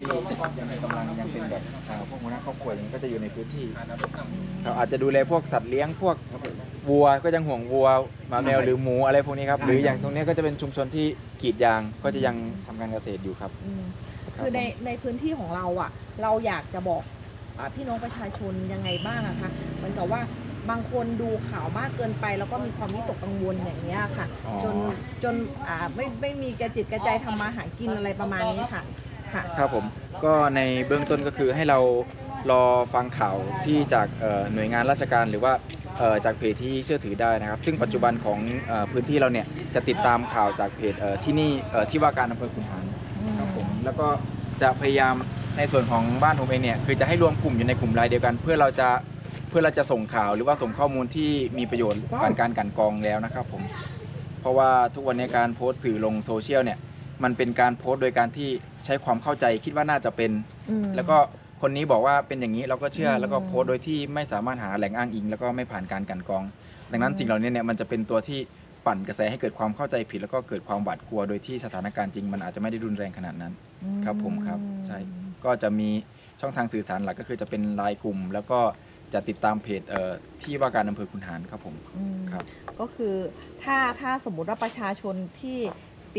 ที่ยังกำลังยังเป็นแบบอ่าพวกหัวหน้าครอบครัวอย่างนี้ก็จะอยู่ในพื้นที่เราอาจจะดูแลพวกสัตว์เลี้ยงพวกวัวก็ยังห่วงวัวหมาแมวหรือหมูอะไรพวกนี้ครับหรืออย่างตรงเนี้ยก็จะเป็นชุมชนที่กรีดยางก็จะยังทำการเกษตรอยู่ครับอืมรับคือในผมในพื้นที่ของเราอะ เราอยากจะบอกอาพี่น้องประชาชนยังไงบ้างอะคะเหมือนกับว่าบางคนดูข่าวมากเกินไป แล้วก็มีความวิตกกังวลอย่างเงี้ยค่ะอ๋อจนจนอ่าไม่ไม่มีกระจิตกระใจทำมาหากินอะไรประมาณนี้ค่ะ ค่ะ ครับผมก็ในเบื้องต้นก็คือให้เรารอฟังข่าวที่จากเอ่อหน่วยงานราชการหรือว่าเอ่อจากเพจที่เชื่อถือได้นะครับ ซึ่งปัจจุบันของเอ่อพื้นที่เราเนี่ยจะติดตามข่าวจากเพจเอ่อที่นี่เอ่อที่ว่าการอำเภอขุนหารครับผมแล้วก็จะพยายามในส่วนของบ้านผมเองเนี่ยคือจะให้รวมกลุ่มอยู่ในกลุ่มไลน์เดียวกัน เพื่อเราจะเพื่อเราจะส่งข่าวหรือว่าส่งข้อมูลที่มีประโยชน์ผ่านการกลันกรองแล้วนะครับผมเพราะว่าทุกวันนี้การโพสต์สื่อลงโซเชียลเนี่ย มันเป็นการโพสต์โดยการที่ใช้ความเข้าใจคิดว่าน่าจะเป็น อืม แล้วก็คนนี้บอกว่าเป็นอย่างนี้เราก็เชื่ออืมแล้วก็โพสต์โดยที่ไม่สามารถหาแหล่งอ้างอิง แล้วก็ไม่ผ่านการกลันกรอง ดังนั้นอืม สิ่งเหล่านี้เนี่ยมันจะเป็นตัวที่ปั่นกระแสให้เกิดความเข้าใจผิด แล้วก็เกิดความหวาดกลัว โดยที่สถานการณ์จริงมันอาจจะไม่ได้รุนแรงขนาดนั้น ครับผมครับใช่ ก็จะมีช่องทางสื่อสารหลักก็คือจะเป็นไลน์กลุ่ม แล้วก็จะติดตามเพจเอ่อที่ว่าการอำเภอคุนหารครับผม อืมครับ ก็คือถ้าถ้าสมมุติว่าประชาชนที่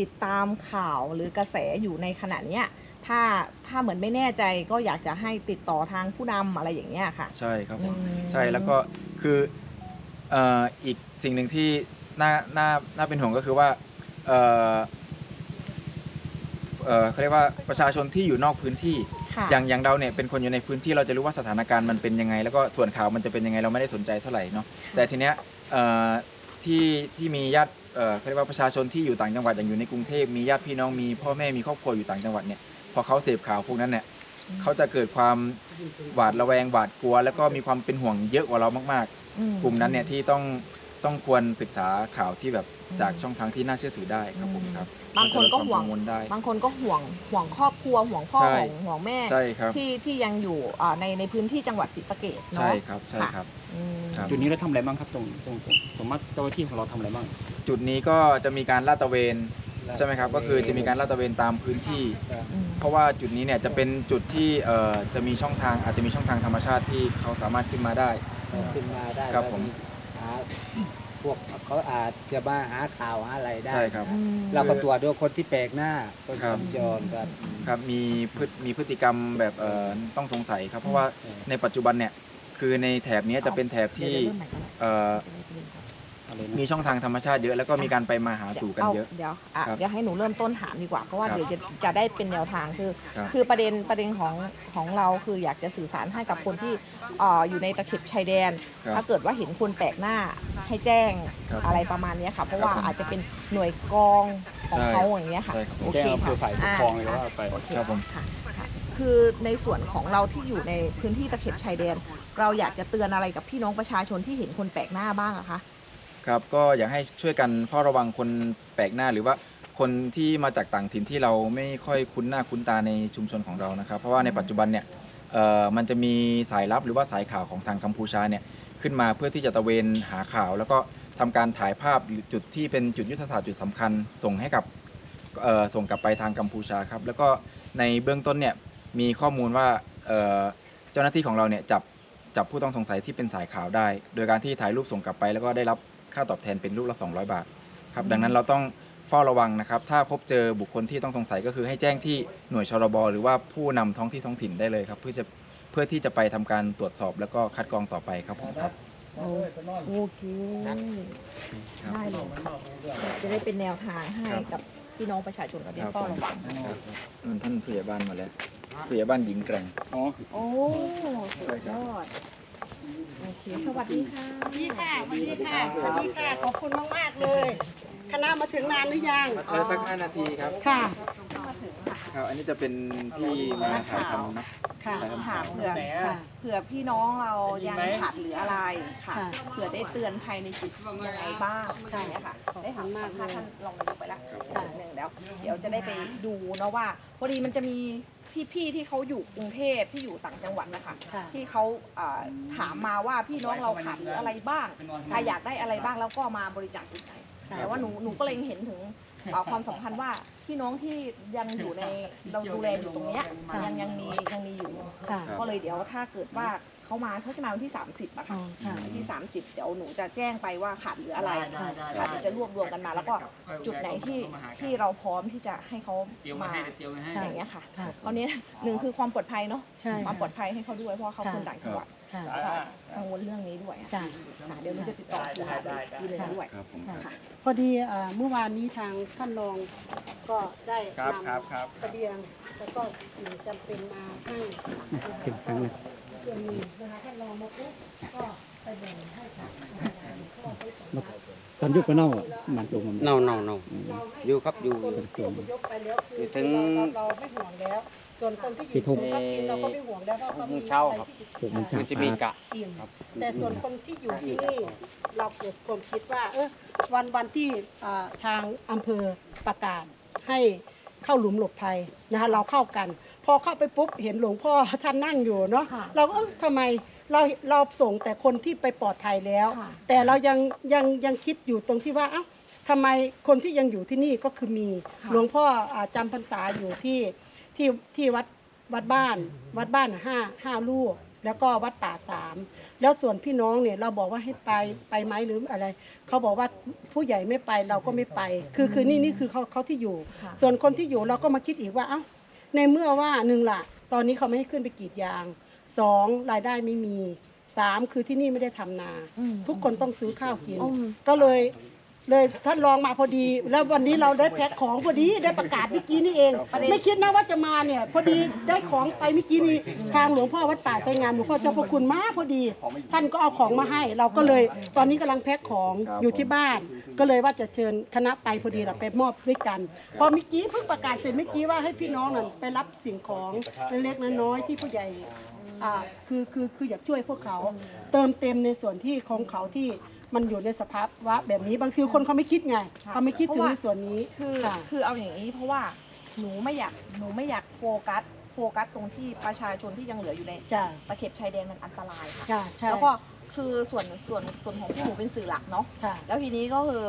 ติดตามข่าวหรือกระแสอยู่ในขณะเนี้ยถ้าถ้าเหมือนไม่แน่ใจก็อยากจะให้ติดต่อทางผู้นำอะไรอย่างเงี้ยค่ะ ใช่ครับผมอืม ใช่แล้วก็คือเอ่ออีกสิ่งหนึ่งที่น่าน่าน่าเป็นห่วงก็คือว่าเอ่อเอ่อเขาเรียกว่าประชาชนที่อยู่นอกพื้นที่ ค่ะอย่างอย่างเราเนี่ยเป็นคนอยู่ในพื้นที่เราจะรู้ว่าสถานการณ์มันเป็นยังไง แล้วก็ส่วนข่าวมันจะเป็นยังไงเราไม่ได้สนใจเท่าไหร่เนาะแต่ทีเนี้ยเอ่อที่ที่มีญาติ เอ่อเขาเรียกว่าประชาชนที่อยู่ต่างจังหวัดอย่างอยู่ในกรุงเทพมีญาติพี่น้องมีพ่อแม่มีครอบครัวอยู่ต่างจังหวัดเนี่ยพอเขาเสพข่าวพวกนั้นเนี่ยเขาจะเกิดความหวาดระแวงหวาดกลัว แล้วก็มีความเป็นห่วงเยอะกว่าเรามากอืๆกลุ่มนั้นเนี่ยที่ต้องต้องควรศึกษาข่าวที่แบบอืมจากช่องทางที่น่าเชื่อถือได้ครับผมอืมครับ บางคนก็ห่วงมัจะลดความกังวลได้บางคนก็ห่วงห่วงครอบครัวห่วงพ่อใช่ห่วงห่วงแม่ใช่ครับที่ที่ยังอยู่อ่าในในพื้นที่จังหวัดศรีสะเกษเนาะใช่ครับใช่ค่ะครับอืมครับจุดนี้เราทำอะไรบ้างครับตรงตรงตรงสมมติเจ้าหน้าที่ของเราทำอะไรบ้าง จุดนี้ก็จะมีการลาดตระเวนใช่ไหมครับ ก็คือจะมีการลาดตระเวนตามพื้นที่ อืมเพราะว่าจุดนี้เนี่ยจะเป็นจุดที่เอ่อจะมีช่องทางอาจจะมีช่องทางธรรมชาติที่เขาสามารถขึ้นมาได้ ขึ้นมาได้ครับผม หาพวกเขาอาจจะมาหาข่าวหาอะไรได้ใช่ครับ อืม เราก็ตรวจด้วยคนที่แปลกหน้าคนครับ สัญจรครับ ครับมีพฤติมีพฤติกรรมแบบเอ่อต้องสงสัยครับ เพราะว่าในปัจจุบันเนี่ยคือในแถบเนี้ยจะเป็นแถบที่เดี๋ยวเริ่มใหม่ก็ได้เอ่ออะไรนะ มีช่องทางธรรมชาติเยอะแล้วก็มีการไปมาหาสู่กันเยอะ เดี๋ยวอะครับเดี๋ยวให้หนูเริ่มต้นถามดีกว่า เพราะว่าครับเดี๋ยวจะจะได้เป็นแนวทางคือ ครับคือประเด็นประเด็นของของเราคืออยากจะสื่อสารให้กับคนที่เอ่ออยู่ในตะเข็บชายแดน ครับถ้าเกิดว่าเห็นคนแปลกหน้าให้แจ้งครับอะไรประมาณเนี้ยค่ะ เพราะว่าครับผมอาจจะเป็นหน่วยกองของใช่เขาอย่างเงี้ยค่ะใช่ครับ โอแจ้เคงอำเภค่ะอฝ่ายปกครองเลยว่าไป โอเคครับผม ค่ะค่ะ คือในส่วนของเราที่อยู่ในพื้นที่ตะเข็บชายแดน เราอยากจะเตือนอะไรกับพี่น้องประชาชนที่เห็นคนแปลกหน้าบ้างอะคะ ครับก็อยากให้ช่วยกันเฝ้าระวังคนแปลกหน้าหรือว่าคนที่มาจากต่างถิ่นที่เราไม่ค่อยคุ้นหน้าคุ้นตาในชุมชนของเรานะครับ เพราะว่าในปัจจุบันเนี่ยเอ่อมันจะมีสายลับหรือว่าสายข่าวของทางกัมพูชาเนี่ยขึ้นมาเพื่อที่จะตะเวนหาข่าว แล้วก็ทำการถ่ายภาพหรือจุดที่เป็นจุดยุทธศาสตร์จุดสำคัญ ส่งให้กับเอ่อส่งกลับไปทางกัมพูชาครับ แล้วก็ในเบื้องต้นเนี่ยมีข้อมูลว่าเอ่อเจ้าหน้าที่ของเราเนี่ยจับจับผู้ต้องสงสัยที่เป็นสายข่าวได้ โดยการที่ถ่ายรูปส่งกลับไป แล้วก็ได้รับ ค่าตอบแทนเป็นรูปละ 200 บาทครับอืมดังนั้นเราต้องเฝ้าระวังนะครับ ถ้าพบเจอบุคคลที่ต้องสงสัยก็คือให้แจ้งที่หน่วยชรบหรือว่าผู้นำท้องที่ท้องถิ่นได้เลยครับ เพื่อจะเพื่อที่จะไปทำการตรวจสอบแล้วก็คัดกรองต่อไปครับผมครับ โอเคได้เลยค่ะจะได้เป็นแนวทางให้ครับ กับพี่น้องประชาชนกับเด็คกรับเฝ้าระวังครับอืมท่านผู้ใหญ่บ้านมาแล้วผู้ใหญ่บ้านหญิงแกร่งอ๋อโอ้สุดยอด โอเค สวัสดีค่ะสวัสดีค่ะสวัสดีค่ะสวัสดีค่ะ ขอบคุณมาก ๆ เลย คณะมาถึงนานหรือยังมาเจอสักห้านาทีครับ ค่ะ ครับ อันนี้จะเป็นที่มาถ่ายทำนะค่ะถามเผื่อค่ะเผื่อพี่น้องเรายังขาดเหลืออะไรค่ะ ค่ะเผื่อได้เตือนภายในจุดยังไงบ้างอย่างเงี้ยค่ะขอบได้คุถามณมากท่านเลย ท่านลองนายกไปแล้วครับค่ะ หนึ่งเดี๋ยวเดี๋ยวจะได้ไปดูเนาะว่าพอดีมันจะมีพี่ๆที่เขาอยู่กรุงเทพที่อยู่ต่างจังหวัดนะคะ ค่ะ ที่เขาอ่าถามมาว่าพี่น้องเราขาดเหลืออะไรบ้างใครอยากได้อะไรบ้างแล้วก็มาบริจาคที่ไหน แต่ว่าหนูหนูก็เลยเห็นถึง เอ่อความสำคัญว่าพี่น้องที่ยังอยู่ในเราดูแลอยู่ตรงเนี้ยค่ะยังยังมียังมีอยู่ ค่ะ ก็เลยเดี๋ยวถ้าเกิดว่า เขามาเขาจะมาวันที่ 30อะอ๋ค่ะอค่ะวันที่ 30 เดี๋ยวหนูจะแจ้งไปว่าขาดเหลืออะไรได้ได้ได้ค่ะเดี๋ยวจะรวบรวมกันมา แล้วก็จุดไหนที่ที่เราพร้อมที่จะให้เขาเตรียมมามาให้เตรียมมาให้อย่างเงี้ยค่ะค่ะตอนนี้หนึ่งคือความปลอดภัยเนาะใช่ความปลอดภัยให้เขาด้วยเพราะว่าเขาคนต่างจังหวัดค่ะก็กังวลเรื่องนี้ด้วยอะจ้ะค่ะเดี๋ยวหนูจะติดต่อคุณหาดีเลยด้วยครับผมค่ะค่ะพอดีอ่าเมื่อวานนี้ทางท่านรองก็ได้ครับนำครับครับเสบียงแล้วก็สิ่งจำเป็นมาให้ นะคะถึงครั้งเลยส่วนหนึ่งนะคะท่านรองมาปุ๊บก็ไปแบ่งให้กับพ่อไปสองบาทตอนยุคก็เน่าอะมันลงมันเน่าเน่าเน่าเราให้อยู่ครับอยู่คนที่อพยพไปแล้วคืออยู่ถึงเราเราไม่ห่วงแล้ว ส่วนคนที่อยู่ศูนย์พักพิงเราก็ไม่ห่วงแล้วเพราะเขามีเช้าอะไรครับที่พวกมันช่างมันจะมีกะอิ่มแต่ส่วนคนที่อยู่ที่นี่เราเกิดความคิดว่า เออวันวันที่อ่าทางอำเภอประกาศให้เข้าหลุมหลบภัยนะคะเราเข้ากัน พอเข้าไปปุ๊บเห็นหลวงพ่อท่านนั่งอยู่เนาะค่ะเราก็เอ้าทำไมเราเราส่งแต่คนที่ไปปลอดภัยแล้ว ค่ะ แต่เรายังยังยังคิดอยู่ตรงที่ว่าเอ้าทำไมคนที่ยังอยู่ที่นี่ก็คือมีค่ะ หลวงพ่ออ่าจำพรรษาอยู่ที่ที่ที่วัดวัดบ้าน วัดบ้านห้าห้าลูก แล้วก็วัดป่าสามแล้วส่วนพี่น้องเนี่ยเราบอกว่าให้ไปไปไหมหรืออะไร เขาบอกว่าผู้ใหญ่ไม่ไปเราก็ไม่ไป คือคือนี่นี่คือเขาเขาที่อยู่ ค่ะ ส่วนคนที่อยู่เราก็มาคิดอีกว่าเอ้า ในเมื่อว่าหนึ่งล่ะตอนนี้เขาไม่ให้ขึ้นไปกรีดยางสองรายได้ไม่มีสามคือที่นี่ไม่ได้ทำนา อืม ทุกคนต้องซื้อข้าวกิน อืม ก็เลยเลยท่านรองมาพอดี แล้ววันนี้เราได้แพ็คของพอดีได้ประกาศเมื่อกี้นี่เอง ไม่คิดนะว่าจะมาเนี่ยพอดีได้ของไปเมื่อกี้นี้ทางหลวงพ่อวัดป่าไซงามหลวงพ่อเจ้าพระคุณมาพอดี ท่านก็เอาของมาให้ เราก็เลย ตอนนี้กำลังแพ็คของอยู่ที่บ้าน ก็เลยว่าจะเชิญคณะไปพอดีเราไปมอบด้วยกัน พอเมื่อกี้เพิ่งประกาศเสร็จเมื่อกี้ว่าให้พี่น้องนั่นไปรับสิ่งของเล็กๆน้อยๆที่ผู้ใหญ่อ่าคือคือคืออยากช่วยพวกเขาเติมเต็มในส่วนที่ของเขาที่มันอยู่ในสภาวะแบบนี้บางทีคนเขาไม่คิดไงค่ะเขาไม่คิดถึงเพราะว่าในส่วนนี้คือค่ะ คือเอาอย่างนี้เพราะว่าหนูไม่อยากหนูไม่อยากโฟกัสโฟกัสตรงที่ประชาชนที่ยังเหลืออยู่ในจ้ะตะเข็บชายแดนมันอันตรายค่ะ จ้ะใช่ แล้วก็ คือส่วนส่วนส่วนของพี่หนูเป็นสื่อหลักเนาะค่ะ แล้วทีนี้ก็คือ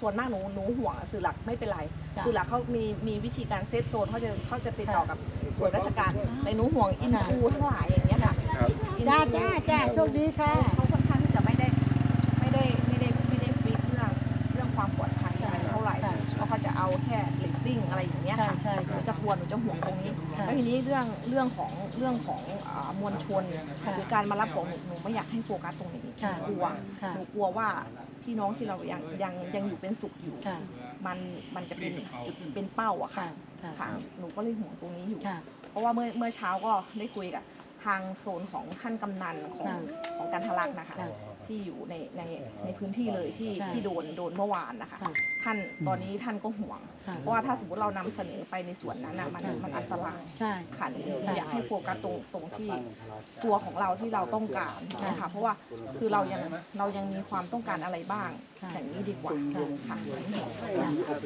ส่วนมากหนูหนูห่วงสื่อหลักไม่เป็นไร จ้ะสื่อหลักเขามีมีวิธีการเซฟโซนเขาจะเขาจะติดต่อกับส่วนราชการแต่หนูห่วงอินฟูทั้งหลายอย่างเงี้ยค่ะครับจ้าจ้าจ้าโชคดีค่ะ เขาค่อนข้างที่จะไม่ได้ไม่ได้ไม่ได้ไม่ได้ฟิกเรื่องเรื่องความปลอดภัยอะไรเท่าไหร่ค่ะเพราะเขาจะเอาแค่เรตติ้งอะไรอย่างเงี้ยใช่ค่ะใช่หนูค่ะจะกลัวหนูจะห่วงตรงนี้ค่ะ แล้วทีนี้เรื่องเรื่องของเรื่องของอ่ามวลชนค่ะหรือการมารับของหนูหนูไม่อยากให้โฟกัสตรงนี้ค่ะหนูกลัวค่ะ หนูกลัวว่าพี่น้องที่เรายังยังยังอยู่เป็นสุขอยู่ ค่ะ มันมันจะเป็นจุดเป็นเป้าอะค่ะ ค่ะ ค่ะหนูก็เลยห่วงตรงนี้อยู่ ค่ะ เพราะว่าเมื่อเมื่อเช้าก็ได้คุยกับทางโซนของท่านกำนันของค่ะของการทะลักนะคะ ค่ะที่อยู่ในในในพื้นที่เลยที่ค่ะ ที่โดนโดนเมื่อวานนะคะ ค่ะ ท่านตอนนี้ท่านก็ห่วง ค่ะเพราะว่าถ้าสมมติเรานำเสนอไปในส่วนนั้นนะมันค่ะมันอันตรายใช่ ค่ะหนูอยากให้โฟกัสตรงตรงที่ตัวของเราที่เราต้องการนะคะเพราะว่าคือเรายังเรายังมีความต้องการอะไรบ้างค่ะ อย่างนี้ดีกว่าค่ะ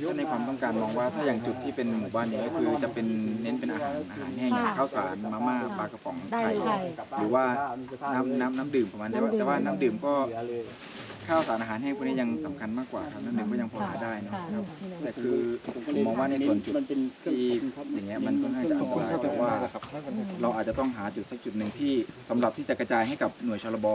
ถ้าในความต้องการมองว่าถ้าอย่างจุดที่เป็นหมู่บ้านนี้ก็คือจะเป็นเน้นเป็นอาหารอาหารแห้งอย่างข้าวสารมาม่าปลากระป๋องได้ไข่เลย หรือว่าน้ำน้ำน้ำดื่มประมาณนี้แต่ว่าน้ำดื่มก็ ข้าวสารอาหารแห้งพวกนี้ยังสำคัญมากกว่าครับน้ำดื่มก็ยังพอหาได้เนอะค่ะครับแต่คือผมมองว่าในส่วนจุดมันเป็นที่อย่างเงี้ยมันค่อนข้างจะอันตรายแต่ว่า เราอาจจะต้องหาจุดสักจุดหนึ่งที่สำหรับที่จะกระจายให้กับหน่วยชลบ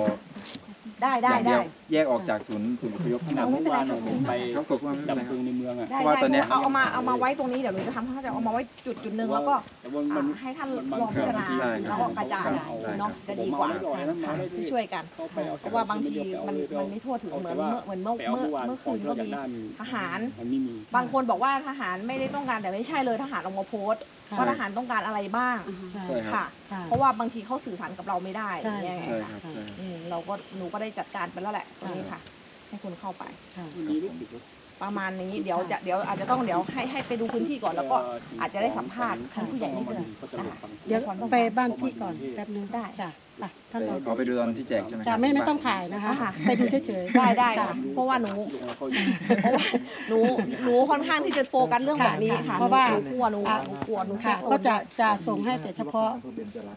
ได้ได้อย่างเดีได้ ยวแยกออกจากศูนย์ศูนย์อพยพที่เอานั่นไม่เป็นไรเมื่อวานผมไปเขาบอกว่าไม่เป็นไรดับคเพลิรับ งในเมืองอะได้เพราะว่าได้ตอนเนี้ย เอาเอามาเอามาไว้ตรงนี้เดี๋ยวหนูจะทำให้เขาจะเอามาไว้จุดจุดหนึ่งแล้วก็แต่ว่ามันอ่าให้ท่านลองพิจารณาได้ครับแล้วก็กระจายได้เนาะครับจะดีกว่าผมเอาไว้ก่อนนะค่ะเอาไว้ที่ช่วยกัน เข้าไปเอาเพราะว่าบางทีมันมันไม่ทั่วถึงเหมือนเมื่อเหมือนเมื่อไปเอาเมื่อเมื่อวานเมื่อขอคืงนที่ก็เราอยามีกได้มันทหาร มันไม่มี บางคนบอกว่าทหารไม่ได้ต้องการแต่ไม่ใช่เลยทหารออกมาโพสต์ว่าทหารต้องการอะไรบ้างใช่ ใช่ครับ ค่ะ ค่ะ เพราะว่าบางทีเขาสื่อสารกับเราไม่ได้อใช่ย่างเงี้ยใช่ค่ะครับใช่อืมเราก็หนูก็ได้จัดการไปแล้วแหละตรงนี้ค่ะ ให้คุณเข้าไป ค่ะ วันนี้รู้สึกว่าประมาณนี้เดี๋ยวจะเดี๋ยวอาจจะต้องเดี๋ยวให้ให้ไปดูพื้นที่ก่อนแล้วก็อาจจะได้สัมภาษณ์ท่านผู้ใหญ่นิดนึงนะคะเดี๋ยวไปบ้านพี่ก่อนแป๊บนึงได้ จ้ะ ไปท่านรองขอไปดูตอนที่แจกใช่ไหมคจ้ะรับไม่ไม่ต้องถ่ายนะคะ ค่ะ ไปดูเฉยๆได้ได้จ้ะค่ะ เพราะว่าหนูลงมาเขาอยู่เพราะว่าหนูหนูค่อนข้างที่จะโฟกัสเรื่องแบบนี้ค่ะเพราะว่าหนูกลัวหนูอะ หนูกลัวหนูค่ะเซฟโซนก็จะจะส่งให้แต่เฉพาะ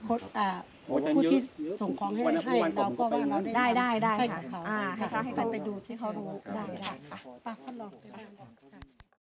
คนอ่าโอ้อาจารย์ผู้เยอะที่ส่งของให้วันนั้นให้วันก่อนเราก็ว่าเราได้ได้ได้ได้ให้ค่ะกับเขาอ่าให้เขาให้เขาไปดูให้เขาดูได้ได้ไปท่านรอง